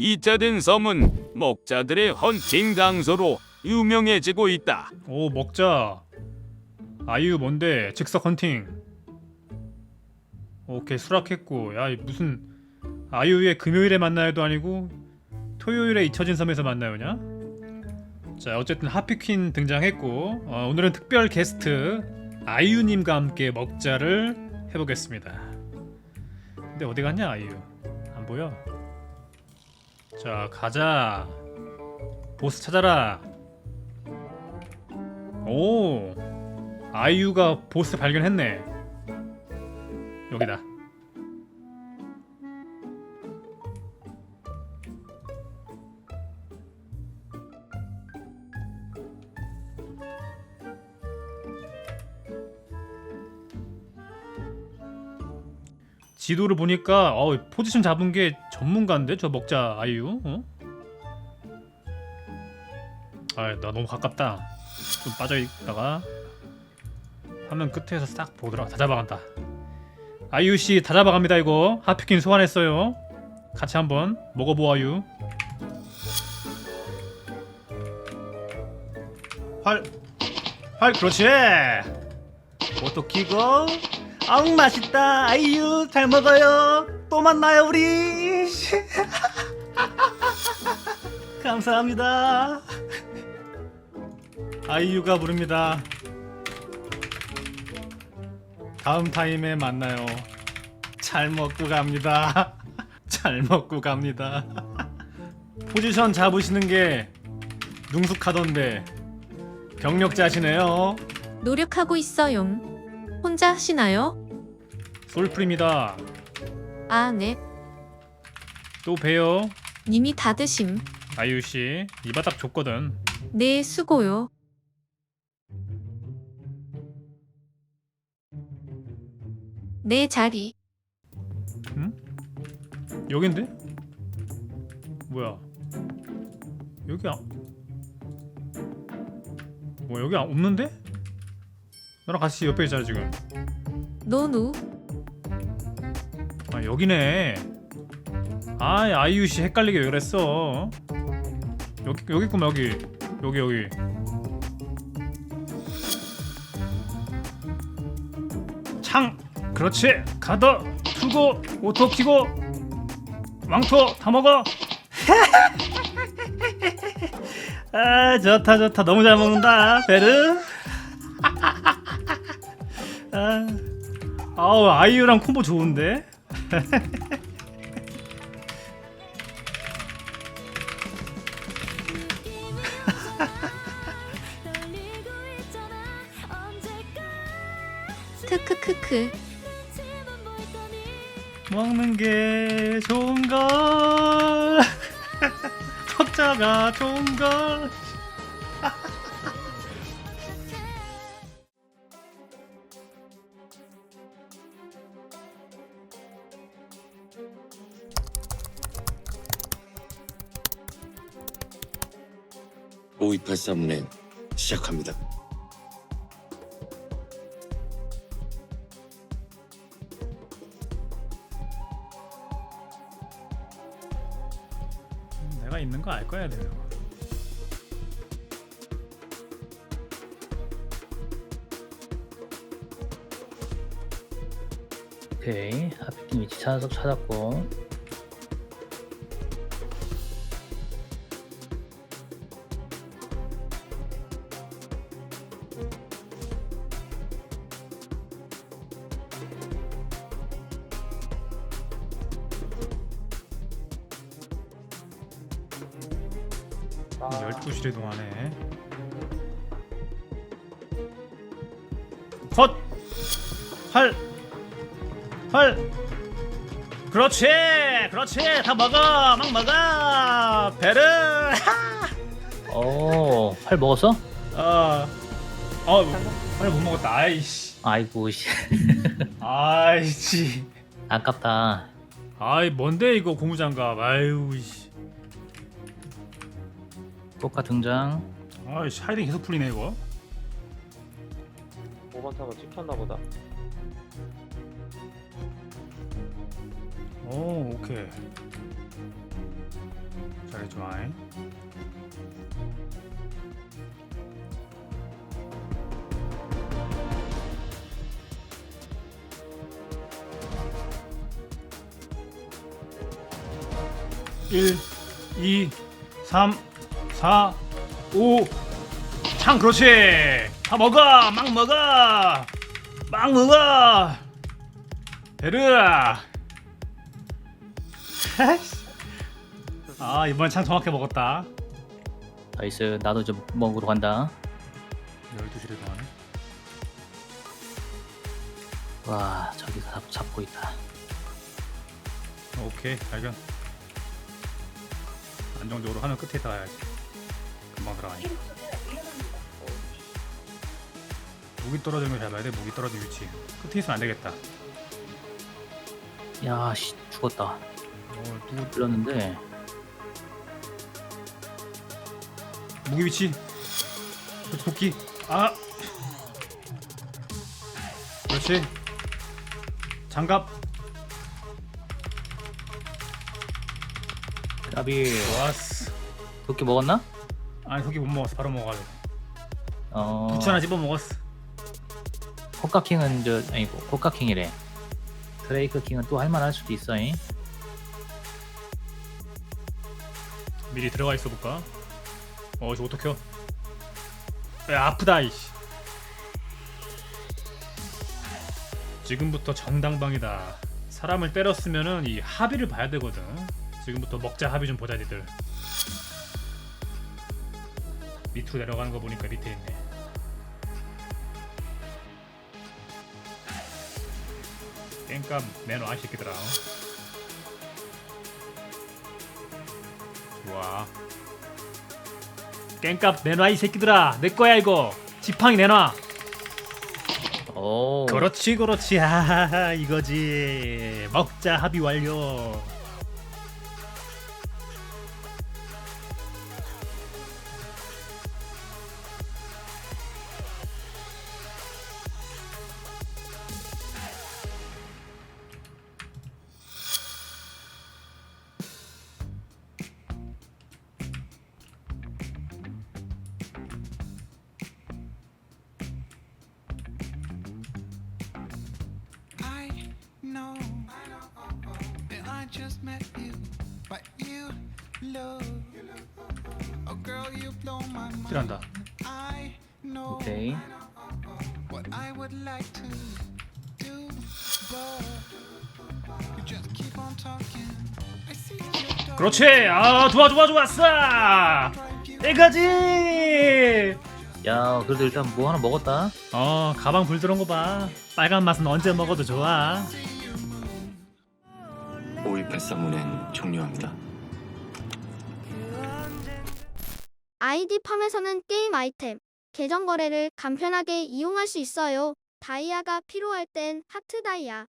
잊혀진 섬은 먹자들의 헌팅 장소로 유명해지고 있다. 오 먹자. 아이유 뭔데? 즉석 헌팅. 오케이 수락했고. 야이 무슨 아이유의 금요일에 만나요도 아니고 토요일에 잊혀진 섬에서 만나요냐 자 어쨌든 하피퀸 등장했고 어, 오늘은 특별 게스트 아이유님과 함께 먹자를 해보겠습니다. 근데 어디 갔냐 아이유? 안 보여 자 가자. 보스 찾아라. 오 아이유가 보스 발견했네. 여기다. 지도를 보니까 어, 포지션 잡은 게 전문가인데 저 먹자 아이유 어? 아나 너무 가깝다. 좀 빠져 있다가 화면 끝에서 싹 보더라 다 잡아간다. 아이유 씨 다 잡아갑니다 이거. 하피킨 소환했어요. 같이 한번 먹어보아유. 활, 활 그렇지. 옷도 끼고. 아웅 맛있다. 아이유 잘 먹어요. 또 만나요 우리 감사합니다. 아이유가 부릅니다. 다음 타임에 만나요. 잘 먹고 갑니다. 잘 먹고 갑니다. 포지션 잡으시는 게 능숙하던데 경력자시네요. 노력하고 있어요. 혼자 하시나요? 솔프입니다. 아, 네. 또 봬요 님이 다 드심. 아이유 씨 이 바닥 줬거든 네, 수고요. 내 자리. 여긴데? 뭐야 여기 아... 뭐 여기 아- 없는데? 너랑 같이 옆에 있잖아 지금 노누. 아 여기네 아 아이유 씨 헷갈리게 왜 그랬어? 여기 여기 있구만 여기. 여기 여기. 창. 그렇지. 가더 투고 오토 키고 왕토 다 먹어. 아 좋다 좋다. 너무 잘 먹는다 베르. 아, 아우 아이유랑 콤보 좋은데 크크크크. 먹는 게 좋은 걸 숫자가 좋은 걸 오이팔사문에 시작합니다. 내가 있는 거 알 거야 내가. 오케이. 하피팀 위치 찾아서 찾았고 12시를 동안에 컷! 활! 활! 그렇지! 그렇지! 다 먹어! 막 먹어! 베르! 오, 활 먹었어? 아, 어, 활 못 먹었다. 아이씨. 아이고 씨 아이씨. 아깝다 아이, 뭔데 이거 고무장갑. 아유, 씨. 포카 등장 아이씨, 하이딩 계속 풀리네, 이거. 5번 타고 찍혔나 보다. 오, 오케이. 잘해줘 아이 일, 이, 삼, 사, 오. 창 그렇지. 다 먹어. 막 먹어. 막 먹어. 베르. 아 이번엔 창 정확히 먹었다. 나이스 나도 좀 먹으러 간다 12시를 동안에. 와 저기서 잡, 잡고 있다 오케이 발견. 안정적으로 하면 끝에 닿아야지. 금방 들어가니. 무기 떨어지는 걸잘 봐야 돼. 무기 떨어진 위치. 끝에 있으면 안 되겠다. 야 씨 죽었다 어, 누구 불렀는데 무기 위치. 그렇지 도끼. 아. 그렇지. 장갑. 까비 좋았어. 도끼 먹었나? 아니 도끼 못 먹었어. 바로 먹어가지고. 어 하나 집어 먹었어. 코카킹은 저 아니고 코카킹이래 드레이크 킹은 또 할만할 수도 있어 잉? 미리 들어가 있어 볼까? 어, 저 어떡해? 야, 아프다 이씨. 지금부터 정당방이다. 사람을 때렸으면은 이 합의를 봐야 되거든. 지금부터 먹자 합의 좀 보자 니들. 밑으로 내려가는 거 보니까 밑에 있네. 깽값 매너 이 새끼들아. 어? 좋아. 깽값 내놔 이 새끼들아. 내 거야 이거. 지팡이 내놔. 오 그렇지 그렇지. 하하하 이거지. 먹자 합의 완료. Know that I just met you, but you look. Oh, girl, you blow my mind. tir한다. I know 오케이 what I would like to do, but you just keep on talking. I see dog 그렇지. 아 좋아 좋아 좋았어. you 내가지. 야 그래도 일단 뭐 하나 먹었다 어 가방 불 들어온 거 봐. 빨간 맛은 언제 먹어도 좋아. 오이 패사문엔 종료합니다. 아이디 팜에서는 게임 아이템, 계정 거래를 간편하게 이용할 수 있어요. 다이아가 필요할 땐 하트 다이아,